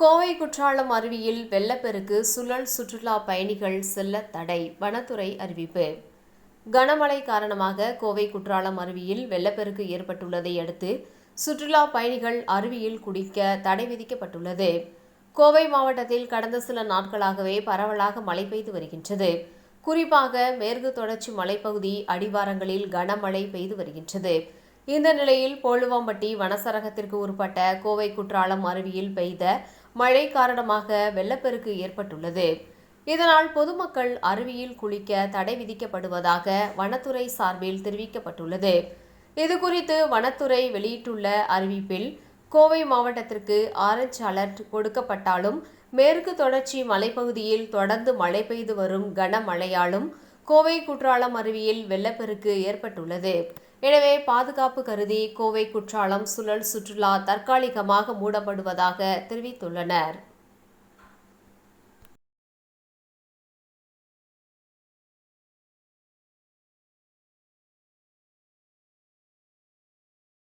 கோவை குற்றாலம் அருவியில் வெள்ளப்பெருக்கு சுழல் சுற்றுலா பயணிகள் செல்ல தடை வனத்துறை அறிவிப்பு. கனமழை காரணமாக கோவை குற்றாலம் அருவியில் வெள்ளப்பெருக்கு ஏற்பட்டுள்ளதை அடுத்து சுற்றுலா பயணிகள் அருவியில் குடிக்க தடை விதிக்கப்பட்டுள்ளது. கோவை மாவட்டத்தில் கடந்த சில நாட்களாகவே பரவலாக மழை பெய்து வருகின்றது. குறிப்பாக மேற்கு தொடர்ச்சி மலைப்பகுதி அடிவாரங்களில் கனமழை பெய்து வருகின்றது. இந்த நிலையில் போலுவாம்பட்டி வனசரகத்திற்கு உட்பட்ட கோவை குற்றாலம் அருவியில் பெய்த மழை காரணமாக வெள்ளப்பெருக்கு ஏற்பட்டுள்ளது. இதனால் பொதுமக்கள் அருவியில் குளிக்க தடை விதிக்கப்படுவதாக வனத்துறை சார்பில் தெரிவிக்கப்பட்டுள்ளது. இதுகுறித்து வனத்துறை வெளியிட்டுள்ள அறிவிப்பில் கோவை மாவட்டத்திற்கு ஆரஞ்ச் அலர்ட் கொடுக்கப்பட்டாலும் மேற்கு தொடர்ச்சி மலைப்பகுதியில் தொடர்ந்து மழை பெய்து வரும் கனமழையாலும் கோவை குற்றாலம் அருவியில் வெள்ளப்பெருக்கு ஏற்பட்டுள்ளது. எனவே பாதுகாப்பு கருதி கோவை குற்றாலம் சுழல் சுற்றுலா தற்காலிகமாக மூடப்படுவதாக தெரிவித்துள்ளனர்.